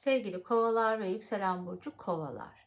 Sevgili kovalar ve yükselen burcu kovalar.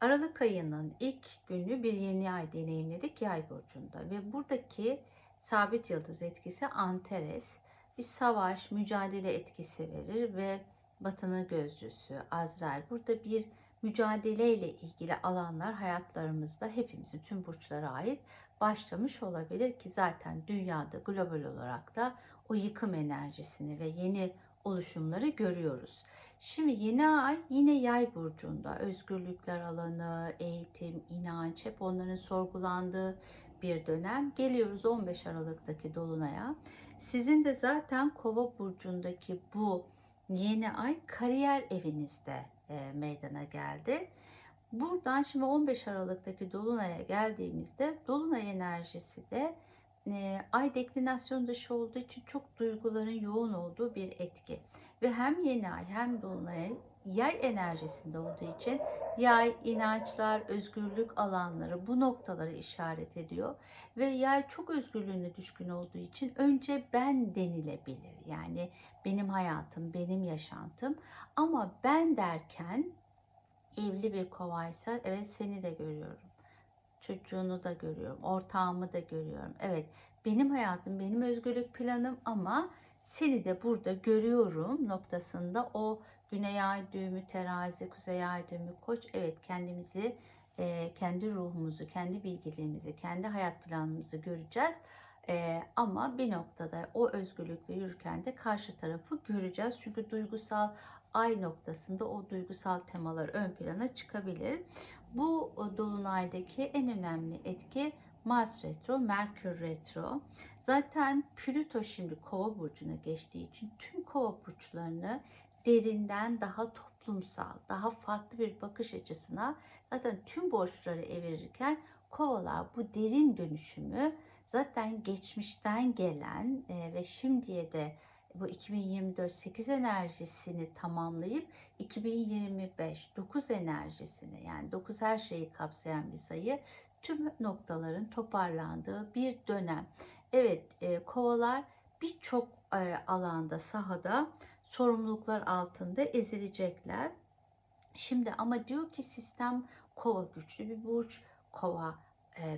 Aralık ayının ilk günü bir yeni ay deneyimledik yay burcunda ve buradaki sabit yıldız etkisi Antares bir savaş, mücadele etkisi verir ve batının gözcüsü Azrail burada bir mücadeleyle ilgili alanlar hayatlarımızda hepimizin tüm burçlara ait başlamış olabilir ki zaten dünyada global olarak da o yıkım enerjisini ve yeni oluşumları görüyoruz. Şimdi yeni ay yine yay burcunda özgürlükler alanı, eğitim, inanç hep onların sorgulandığı bir dönem. Geliyoruz 15 Aralık'taki dolunaya. Sizin de zaten Kova burcundaki bu yeni ay kariyer evinizde e, meydana geldi. Buradan şimdi 15 Aralık'taki dolunaya geldiğimizde dolunay enerjisi de ay deklinasyonu dışı olduğu için çok duyguların yoğun olduğu bir etki. Ve hem yeni ay hem dolunay yay enerjisinde olduğu için yay inançlar, özgürlük alanları bu noktaları işaret ediyor. Ve yay çok özgürlüğüne düşkün olduğu için önce ben denilebilir. Yani benim hayatım, benim yaşantım. Ama ben derken evli bir kovaysa evet seni de görüyorum çocuğunu da görüyorum, ortağımı da görüyorum. Evet, benim hayatım, benim özgürlük planım ama seni de burada görüyorum noktasında o güney ay düğümü terazi, kuzey ay düğümü koç. Evet kendimizi, e, kendi ruhumuzu, kendi bilgilerimizi, kendi hayat planımızı göreceğiz. E, ama bir noktada o özgürlükle yürürken de karşı tarafı göreceğiz. Çünkü duygusal ay noktasında o duygusal temalar ön plana çıkabilir. Bu dolunaydaki en önemli etki Mars retro, Merkür retro. Zaten Plüto şimdi Kova burcuna geçtiği için tüm Kova burçlarını derinden daha toplumsal, daha farklı bir bakış açısına zaten tüm borçları evirirken Kovalar bu derin dönüşümü zaten geçmişten gelen e, ve şimdiye de bu 2024 8 enerjisini tamamlayıp 2025 9 enerjisini yani 9 her şeyi kapsayan bir sayı tüm noktaların toparlandığı bir dönem. Evet e, kovalar birçok e, alanda sahada sorumluluklar altında ezilecekler. Şimdi ama diyor ki sistem kova güçlü bir burç. Kova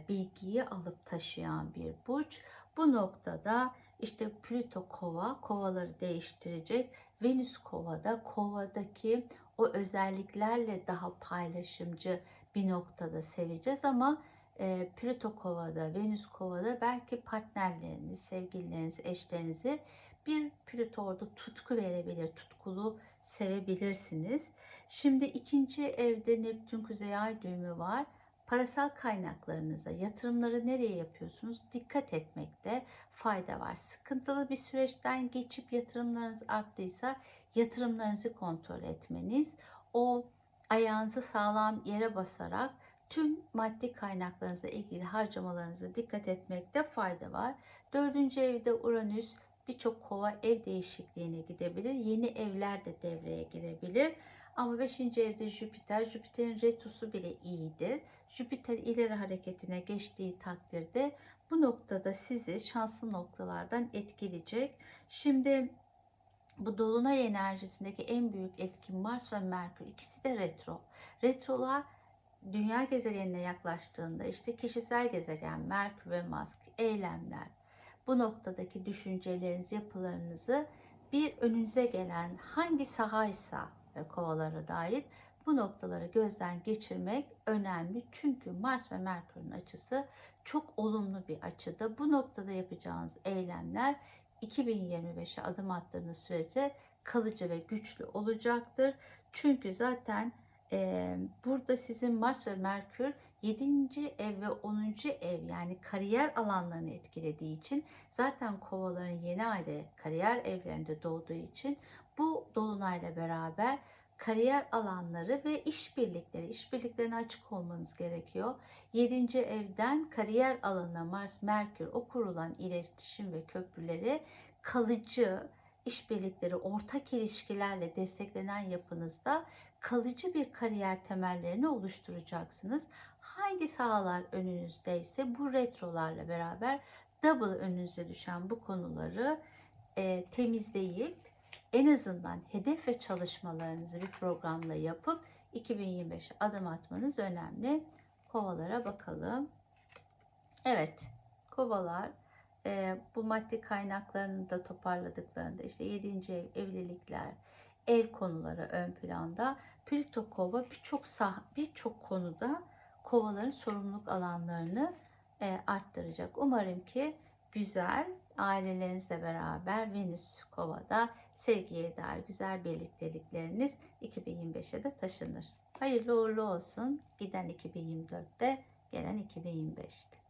bilgiyi alıp taşıyan bir burç. Bu noktada işte Plüto kova, kovaları değiştirecek. Venüs kovada, kovadaki o özelliklerle daha paylaşımcı bir noktada seveceğiz ama e, Plüto kovada, Venüs kovada belki partnerleriniz, sevgilileriniz, eşlerinizi bir Plüto orada tutku verebilir, tutkulu sevebilirsiniz. Şimdi ikinci evde Neptün Kuzey Ay düğümü var parasal kaynaklarınıza, yatırımları nereye yapıyorsunuz? Dikkat etmekte fayda var. Sıkıntılı bir süreçten geçip yatırımlarınız arttıysa yatırımlarınızı kontrol etmeniz, o ayağınızı sağlam yere basarak tüm maddi kaynaklarınızla ilgili harcamalarınıza dikkat etmekte fayda var. Dördüncü evde Uranüs birçok kova ev değişikliğine gidebilir. Yeni evler de devreye girebilir. Ama 5. evde Jüpiter, Jüpiter'in retrosu bile iyidir. Jüpiter ileri hareketine geçtiği takdirde bu noktada sizi şanslı noktalardan etkileyecek. Şimdi bu dolunay enerjisindeki en büyük etkin Mars ve Merkür ikisi de retro. Retrolar dünya gezegenine yaklaştığında işte kişisel gezegen Merkür ve Mars eylemler bu noktadaki düşünceleriniz, yapılarınızı bir önünüze gelen hangi sahaysa kovalara dair bu noktaları gözden geçirmek önemli. Çünkü Mars ve Merkür'ün açısı çok olumlu bir açıda. Bu noktada yapacağınız eylemler 2025'e adım attığınız sürece kalıcı ve güçlü olacaktır. Çünkü zaten e, burada sizin Mars ve Merkür 7. ev ve 10. ev yani kariyer alanlarını etkilediği için zaten kovaların yeni ayda kariyer evlerinde doğduğu için bu dolunayla beraber kariyer alanları ve işbirlikleri, işbirliklerine açık olmanız gerekiyor. 7. evden kariyer alanına Mars, Merkür o kurulan iletişim ve köprüleri kalıcı işbirlikleri, ortak ilişkilerle desteklenen yapınızda kalıcı bir kariyer temellerini oluşturacaksınız. Hangi sahalar önünüzdeyse bu retrolarla beraber double önünüze düşen bu konuları e, temizleyip en azından hedef ve çalışmalarınızı bir programla yapıp 2025'e adım atmanız önemli. Kovalara bakalım. Evet, kovalar e, bu maddi kaynaklarını da toparladıklarında işte 7. ev, evlilikler, ev konuları ön planda. Plüto kova birçok sah birçok konuda kovaların sorumluluk alanlarını e, arttıracak. Umarım ki güzel ailelerinizle beraber Venüs kovada sevgiye dair güzel birliktelikleriniz 2025'e de taşınır. Hayırlı uğurlu olsun. Giden 2024'te gelen 2025'te.